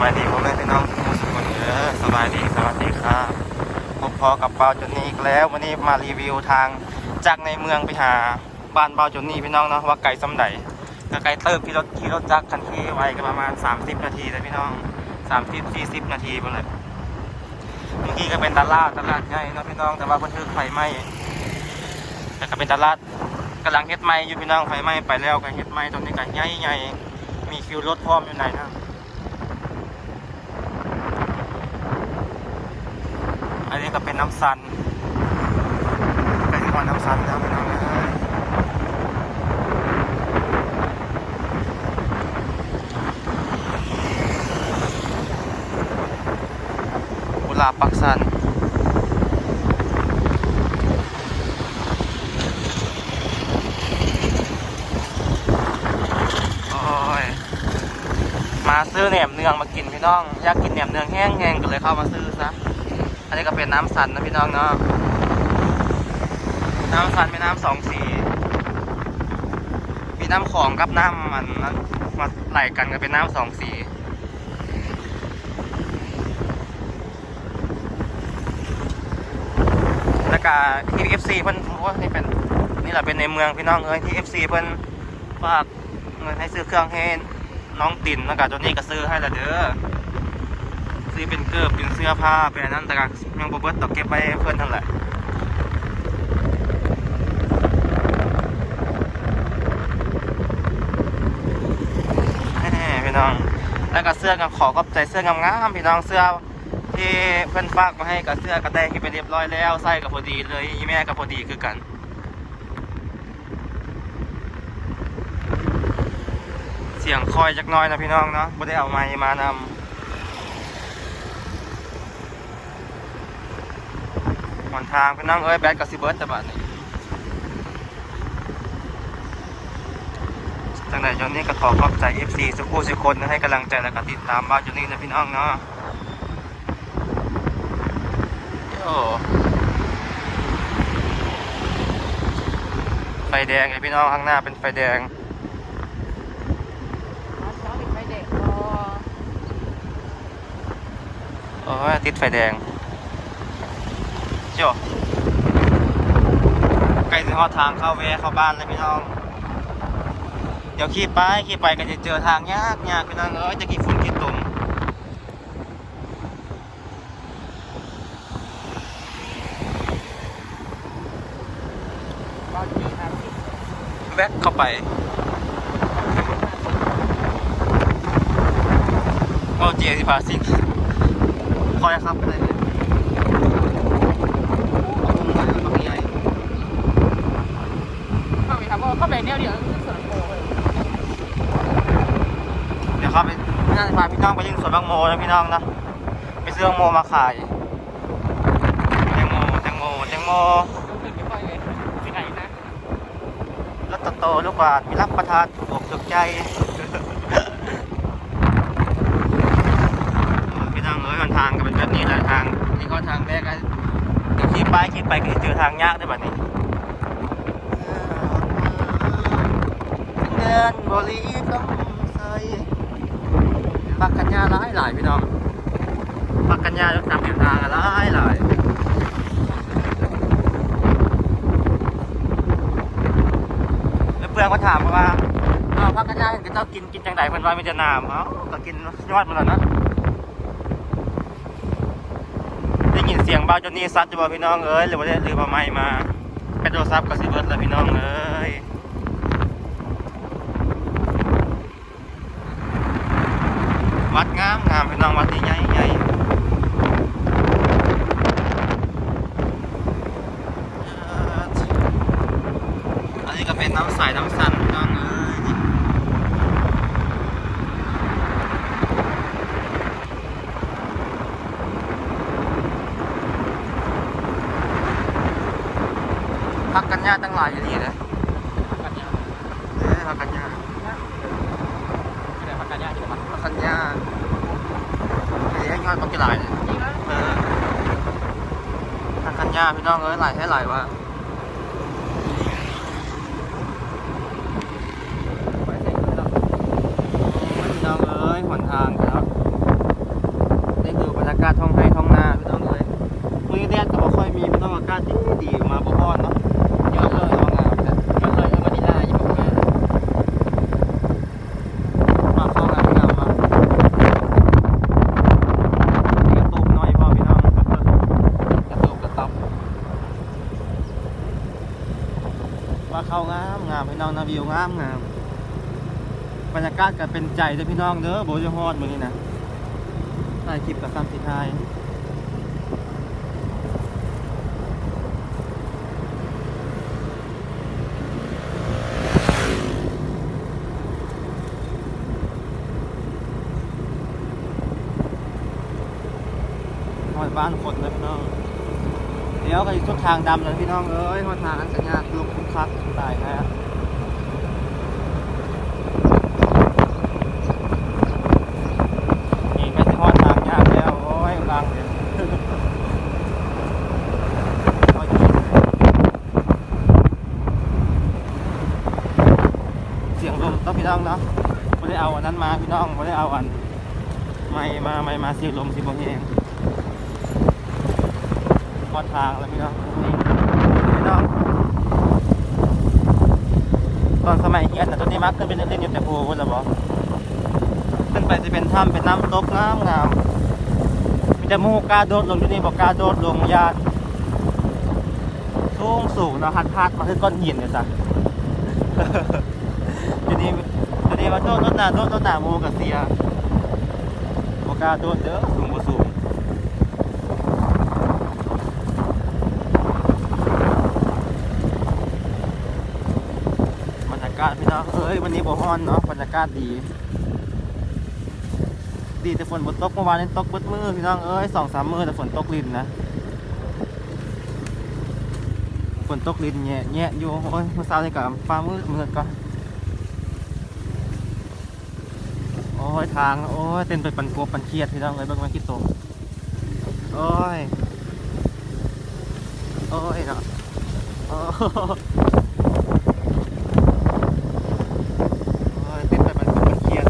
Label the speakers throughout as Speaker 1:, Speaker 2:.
Speaker 1: บายดีพ่อแม่พี่น้องทุกคนเด้อสบายดีสวัสดีครับพบพอกับเบาจนนี่อีกแล้ว วันนี้มารีวิวทางจากในเมืองไปหาบ้านเบาจนนี่พี่น้องเนาะว่าไกลสำใดก็ไกลเติบขี่รถขี่รถจักรคันที่ไว้ก็ประมาณ 30 นาทีเลยพี่น้อง30 40 นาทีไปเลยเมื่อกี้ก็เป็นตลาดตลาดใหญ่เนาะพี่น้องแต่ว่าเพิ่นทึกไฟไหม้แต่ก็เป็นตลาดกำลังเฮ็ดไหม้อยู่พี่น้องไฟไหม้ไปแล้วก็เฮ็ดไหม้ตรงนี้ก็ใหญ่ใหญ่ๆมีคิวรถพร้อมอยู่ไหนนะ อั นี้ก็เป็นน้ำซันเป็นวันน้ำซันแล้วพี่น้องเอ้ยกุหลาบปักสันโอ้ยมาซื้อแหนมเนืองมากินพี่น้อง อยากกินแหนมเนืองแห้งๆก็เลยเข้ามาซื้อซะ อันนี้ก็เป็นน้ำสันนะพี่น้องเนาะน้ำสันเป็นน้ำสองสี มีน้ำของกับน้ำมันนั้นมาไหลกันก็เป็นน้ำสองสีแล้วก็ที่ FC เพิ่นโอ้นี่เป็นนี่แหละเป็นในเมืองพี่น้องเอ้ยที่ FC เพิ่นฝากเงินให้ซื้อเครื่องให้น้องตินแล้วก็ตัวนี้ก็ซื้อให้ละเด้อ ซื้อเป็นเกิบเป็นเสื้อผ้าเป็นอันนั้นแต่ก็ยังบ่เบิดตอกเก็บไว้ให้เพื่อนนั่นแหละแน่ๆพี่น้อง แล้วก็เสื้อกับขอขอบใจเสื้องามๆพี่น้องเสื้อที่เพื่อนฝากมาให้กับเสื้อกระแดงที่ไปเรียบร้อยแล้วใส่กับพอดีเลยอีแม่กับพอดีคือกันเสียงคอยจักน้อยนะพี่น้องเนาะไม่ได้เอาไม้มานำ หนทางพี่น้องเอ้ยแบดกับซิเบิร์ตแต่บัดนี้จังไหนจอนนี้ก็ขอขอบใจ FC สุกูสิคนให้กำลังใจและก็ติดตามบ้านจอนนี้นะพี่น้องเนาะโอ้ไฟแดงไอพี่น้องข้างหน้าเป็นไฟแดง
Speaker 2: ช้อนติดไฟเด็กรอ
Speaker 1: โอ้ยติดไฟแดงเจ้าใกล้ถึงหอทางเข้าแวะเข้าบ้านเลยพี่น้อง เดี๋ยวขี่ไปขี่ไปก็จะเจอทางยากยากพี่น้องเอ้ยจะกี่ฝุ่นกี่ตุ่มแวะเข้าไปโอเจียสิพาซิงคอยครับเนี่ยเอาตรงไหนเอาตรงไหน
Speaker 2: เข้าไปครับว่าเข้าไป แนวเดียวคือสวนโพเลย
Speaker 1: เดี๋ยวเข้าไปน่าจะพาพี่น้องไปยิงสวนบางโมนะพี่น้องนะไปซื้อแตงโมมาขายแตงโมแตงโมแตงโม
Speaker 2: ดูขึ้นไม่ค่อยเลยไปไหนนะ
Speaker 1: รถโตๆลูกบาทมีรับประทานถูกอกถูกใจพี่น้องเอ้ยหนทางก็เป็นแบบนี้แหละทางนี่ก็ทางแรกก็เดี๋ยวขี่ไปขี่ไปก็จะเจอทางยากด้วยแบบนี้เดิ นบริกรรมใส่ปักกัญญาหลายหลายพี่น้องปักกัญญาต้องนำอยู่ทางหลายหลายแล้วเพื่อนก็ถามมาว่าอ้ากกัญญาเห็นเจ้ากินกินจังไดเพิ่นว่ามีแต่น้ำเอ้าก็กินยอดมันแล้วนะได้ยินเสียงบ้าจนนี่ซัดจะบอกพี่น้องเอ้ยหรือว่าได้ลืมเอาไม้มาเป็นโทรศัพท์กับสิเบิร์ดแล้วพี่น้องเอ้ยวัดงามงามพี่น้องวัดใหญ่ใหญ่อันนี้ก็เป็นน้ำใสน้ำใสนพี่น้องเอ้ยนี่พักกันยาตั้งหลายอย่างนี้เลย
Speaker 2: กันยา
Speaker 1: เอ้ยพักกันยา
Speaker 2: ที่ไหนพักกันยาที่ไหนพัก
Speaker 1: พักกันยาไอ้ยอดปักกี่หลายเนี่ย
Speaker 2: จริงแล้ว
Speaker 1: เออทางคันยา พี่น้องเอ้ยหลายให้หลายวะ
Speaker 2: ไปเสร็จแล้ว
Speaker 1: พี่น้องเอ้ยหนทา ว่าเข้างามงามพี่น้องนะวิวงามงามบรรยากาศก็เป็นใจเด้อพี่น้องเด้อโบจะฮอดมื้อนี้นะถ่ายคลิปกับซ้ำสิทาย ทางดำเลยพี่น้องเอ้ยฮอดทางอันสัญญาลุกคุกคักตายนะนี่ก็สิฮอดทางยากแล้วโอ้ยบางเลยเอาอีกเสียงลมต้องพี่น้องเนาะไม่ได้เอาอันนั้นมาพี่น้องไม่ได้เอาอันไม่มาไม่มาเสียงลมสิบ่แห้งพอ ดทางแล้วพี่น้องนี่พี่น้องตอนสมัยเฮียนนะตัวนี้มักขึ้นเป็นเล่นอยู่แต่ภูคนละบอขึ้นไปจะเป็นถ้ำเป็นน้ำตกงามงามมีแต่มูกาโดดลงที่นี่บอกกาโดดลงยานสูงสูงนะหัดพาดมาขึ้นก้อนหินเลยจ้ะทีนี้ทีนี้มาโดดโดดหนาโดดโดดหนามูกับเสียบอกกล้าโดดเด้อสูงบ่สูง บรรยากาศพี่น้องเอ้ยวันนี้บ่ฮ้อนเนาะบรรยากาศดี ดีแต่ฝนบ่ตกเมื่อวานนี้ตกเบิดมือพี่น้องเอ้ยสองสามมือแต่ฝนตกลินนะฝนตกลินแย่แย่อยู่โอ้ยเมื่อเช้านี่กับฟ้ามืดมืดก่อนโอ้ยทางโอ้ยเต้นไปปันกบปันเครียดพี่น้องเอ้ยเบิ่งมาคิดตกโอ้ยโอ้ยเนาะโอ้ โอ้ยเต้นไปมันมันเครียด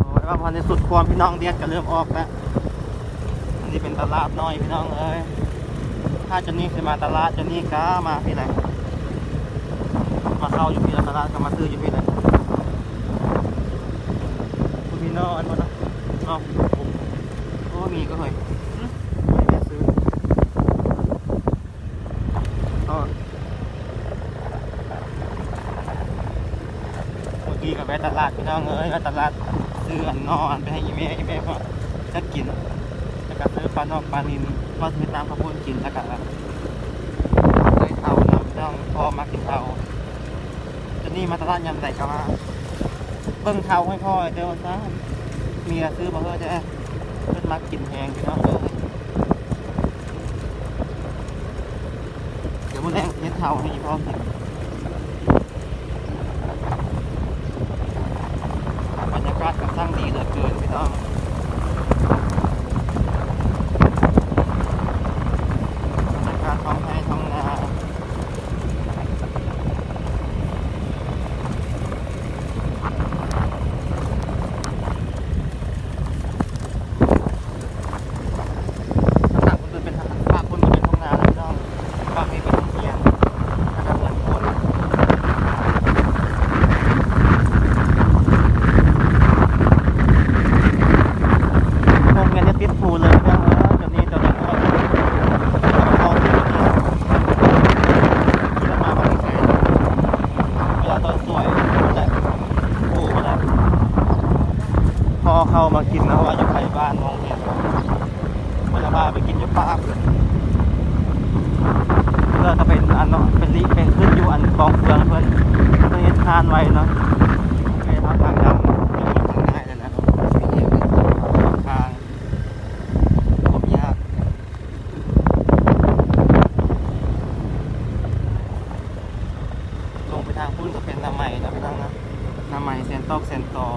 Speaker 1: โอ้ยว่าพอใน สุดความพี่น้องเดียดก็เริ่มออกแล้วอันนี้เป็นตลาดน้อยพี่น้องเอ้ยถ้าจะนี่คือมาตลาดจะนี่ก้ามาพี่ไหนมาเข้าอยู่พี่ตลาดก็มาซื้ออยู่พี่ไหนคุณพี่น้องอันนั้นเนาะโอ้มีก็เคยไม่ได้ซื้อ ก็เมื่อ กี้ก็ไปตลาดพี่น้องเอ้ยไปตลาดซื้อนอนไปให้อีเมย์อีเมย์ก็จะกินแล้วก็ซื้อปลานอกปลานินก็ซื้อน้ำข้าวปุ้นกินแล้วก็เลยเท่าน้ำน้องพอมากินเท่าจะนี่มาตลาดยำใส่ก็มาเบิ่งเท่าให้พ่อเดี๋ยวซะเมียซื้อมาเพื่อจะเพิ่นมากินแหงพี่น้องเอ้ยเดี๋ยวมันแรงเฮ็ดเท่าให้พ่อกินบรรยากาศ ก็สร้างดีเหลือเกินพี่น้องบรรยากาศท้องไร่ท้องนาถ้าต่างคนอื่นเป็นทางภาคคนอื่นเป็นท้องนาแล้วพี่น้องภาคนี้เป็นเทียนนะครับเหมือนคน พวกเงินจะติดผูเลยนะเออเดี๋ยวนี้เดี๋ยวนี้ก็เอาที่นี่ที่เรามาบางแสนเวลาตอนสวยแหละผูแหละพอเข้ามากินนะว่าอยู่ไกลบ้านมองเห็นเวลาบ้าไปกินอยู่ปากเพื่อจะเป็นอันเนาะเป็นลิเป็นขึ้นอยู่อันกองเฟืองเพื่อนเพื่อนเฮ็ดทานไว้เนาะไปทางทางดำยังมีทางง่ายเลยนะทาง ผมยากลงไปทางพุ่นก็เป็นน้ำใหม่นะพี่น้องนะน้ำใหม่เซนตอกเซนตอ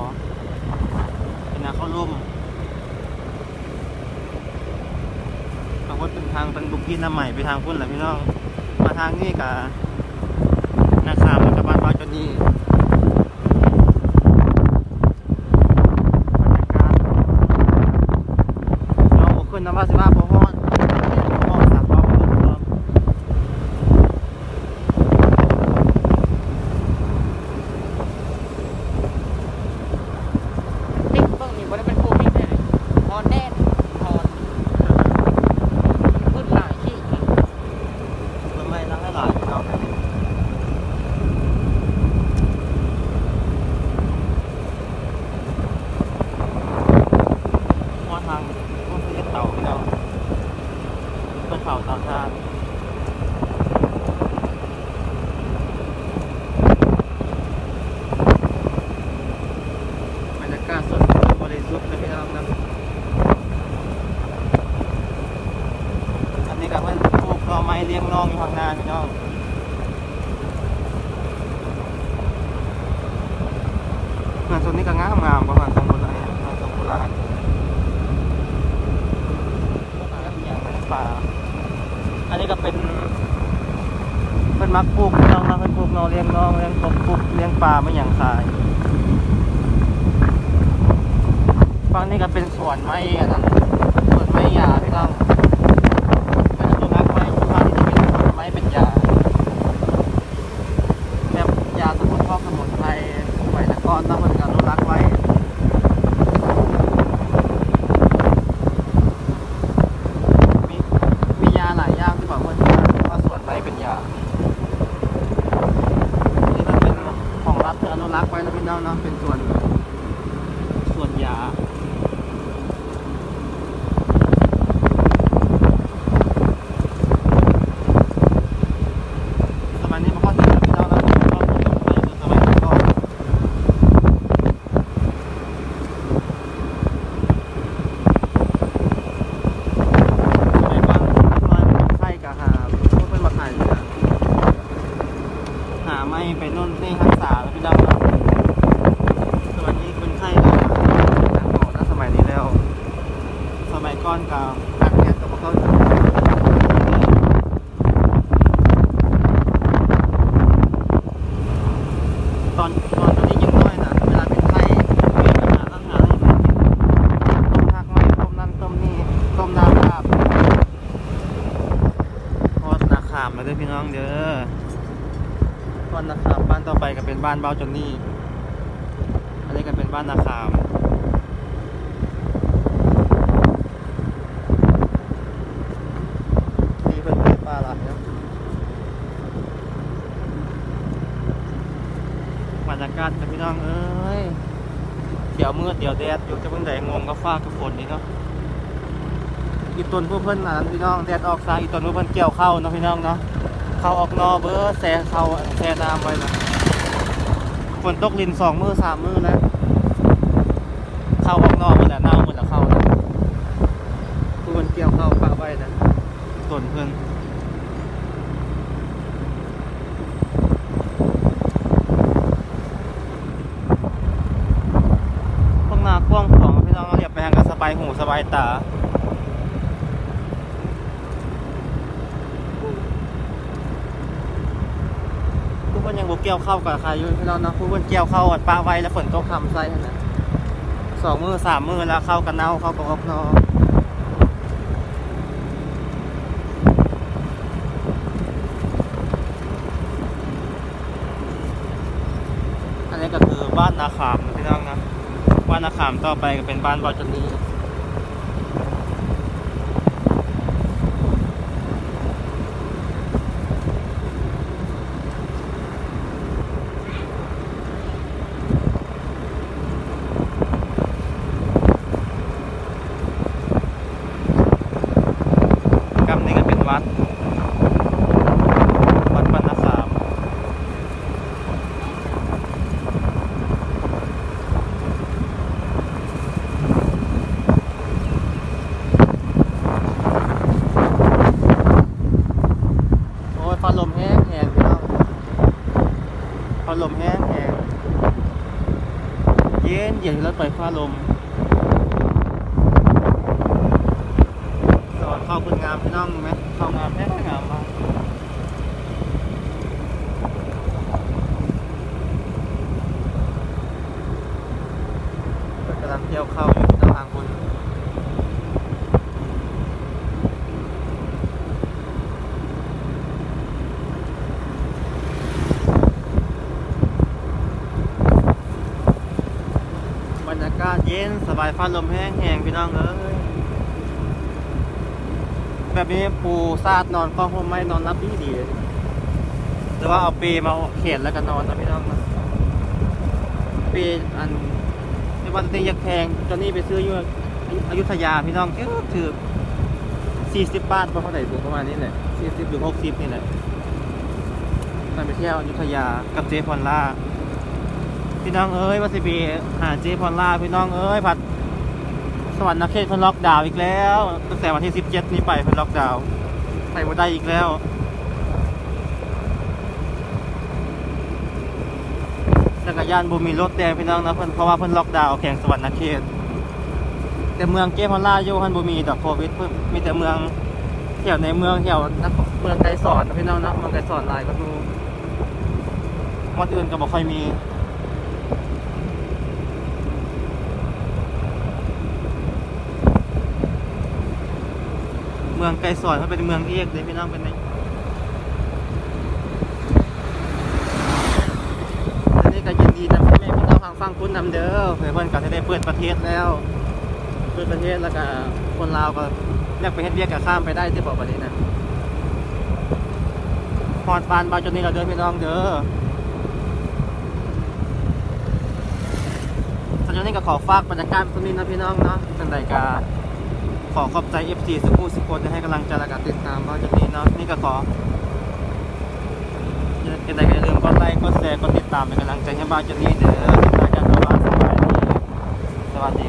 Speaker 1: เป็นนาข้าวร่มบางคนเป็นทางเป็นบุก ที่น้ำใหม่ไปทางพุ่นแหละพี่น้อง มาทางนี้กับนาคามกับบ้านบ้านจนนี้บรรยากาศน้องขึ้นน้ำว่าสิว่าพอฮอดฮอดสามรอบขึ้นรอบ
Speaker 2: ติ๊กเบิ้งนี่บ่ได้เป็นโควิดเลยฮอนแน่นฮอน
Speaker 1: นะส่วนนี้ก็งามงามประมาณสองโบราณสองโบราณป่า อันนี้ก็เป็นเป็นมักปลูกน้องนะ เป็นปลูกน้องเลี้ยงน้องเลี้ยงกบปลูกเลี้ยงปลาไม่อย่างขายฝั่งนี้ก็เป็นสวนไม้อันะสวนไม้ยาพี่น้องเป็นต้นไม้ไม้ฝั่งนี้จะเป็นไม้เป็นยา แบบยาสมุนพอกสมุนไพรสมัยตะกอนต้องมันก็อนุรักษ์ไว้ มีมียาหลายอย่างที่บอกว่าว่าส่วนไหนเป็นยา นี่มันเป็นข องรัฐที่อนุรักษ์ไว้นะพี่น้องเนาะเป็นส่วนส่วนยา สมัยนี้มันก็เห็นแล้วพี่น้องนะก็สมัยสมัยก่อนสมัยก่อนมาไข่กับหาพวกเป็นมาขายเรือหาไม่ไปนู่นนี่ทักษาแล้วพี่น้องนะสมัยนี้เป็นไข่กับหาหาหมอนะสมัยนี้แล้ว สมัยก่อนกับนักเรียนกับพวกเขา ตอนตอนตอนนี้ยังน้อยนะเวลาเป็นไข้มีปัญหาตั้งหาอะไรกินต้มผักไม้ต้มนั่นต้มนี่ต้มน้ำครับพอดนาขามมาด้วยพี่น้องเด้อตอนนาขามบ้านต่อไปก็เป็น บ้านเบาจนนี่อันนี้ก็เป็นบ้านนาขามนี่เป็นเป็นปลาหลายเนาะบรรยากาศกับพี่น้องเอ้ยเดี๋ยวมืดเดี๋ยวแดดอยู่จะเพิ่งใดงงก็ฟ้ากับฝนนี่เนาะอีต้นผู้เพิ่อนนั้นพี่น้องแดดออกซ้ายอีต้นผู้เพิ่อนเกี่ยวเข้าเนาะพี่น้องเนาะเข้าออกนอเบอร์แซ่เข้าแซ่น้ำไว้นะ นตกลินสองมือสามมือนะ เข้าออกนอกหมดแล้วเน่าหมดแล้วเข้านะผู้เพิ่นเกี่ยวเข้าปะไว้นะต้นเพิ่นพวกนากว้างของพี่น้องเรียบไปทางกันสบายหูสบายตา ผู้คนยังบุ กเกี่ยวเข้ากับใครอยู่พี่น้องเนาะผู้คนเกี่ยวเข้าอัดปลาไว้แล้วฝนตกทำไส้นาดสองมือสามมือแล้วเข้ากันเน่าเข้ากับออกนออันนี้ก็คือบ้านนาขามพี่น้องนะบ้านนาขามต่อไปก็เป็นบ้านบอจนีกำนี้ก็เป็นวัด วัดบ้านนาขาม โอ้ยฟ้าลมแห้งแห้งพี่น้องฟ้าลมแห้งแห้ง เย็นเย็นรถไปฟ้าลมสอนเข้าคุณงามพี่น้องไหมเข้างามแห้งงามมากกำลังเที่ยวเข้าอยู่ที่ทางคุณ บรรยากาศเย็น สบายฟ้าลมแห้งแห้งพี่น้องเอ้ยแบบนี้ปูซาดนอนกล้องห่มไม่นอนรับดีดีหรือว่าเอาปีมาเขียนแล้วก็นอนนะพี่น้องนะปีอันที่วันตียักแพงตอนนี้ไปซื้ออยู่อยุธยาพี่น้องเออถือสี่สิบบาทประมาณไหนถูกประมาณนี้แหละสี่สิบหรือหกสิบนี่แหละตอนไปเที่ยวอยุธยากับเจพอลล่า พี่น้องเอ้ยว่าสิบีหาเจพอลล่าพี่น้องเอ้ยผัดสวรรค์นักเขตเพิ่นล็อกดาวน์อีกแล้วตั้งแต่วันที่ 17 นี้ไปเพิ่นล็อกดาวน์ไปบ่ได้อีกแล้วแล้วก็ย่านบ่มีรถแต่พี่น้องนะเพิ่นเพราะว่าเพิ่นล็อกดาวน์แข่งสวรรค์เขตแต่เมืองเกพอลล่าอยู่หันบ่มีดอกโควิดเพิ่นมีแต่เมืองแถวในเมืองแถวนครเมืองไกรสอนพี่น้องนะเมืองไกรสอนหลายก็ดูวันอื่นก็บ่ค่อยมี เมืองไกรสอนเขาเป็นเมืองเอกเลยพี่น้องเป็นในอันนี้ก็ยินดีนะพ่อแม่พี่น้องทางฟังคุณนำเด้อเพื่อนก็จะได้เปิดประเทศแล้วเปิดประเทศแล้วก็คนลาวก็อยากไปเฮ็ดเวียกก็ข้ามไปได้ที่บอกประเทศนะพอดบานบาจนนี้เราเด้อพี่น้องเด้อตอนนี้ก็ขอฝากบรรยากาศตรงนี้นะพี่น้องเนาะจังใดกา ขอขอบใจ FC สุขุสุขนที่ให้กำลังใจและการติดตามเราจุดนี้เนาะนี่ก็ขอจะงไงก็อย่ลืมก็ไลค์ก็แชร์ก็ติดตามเป็นกำลังใจให้บ้านจุนี้เด้อสวัสดีสวัสดี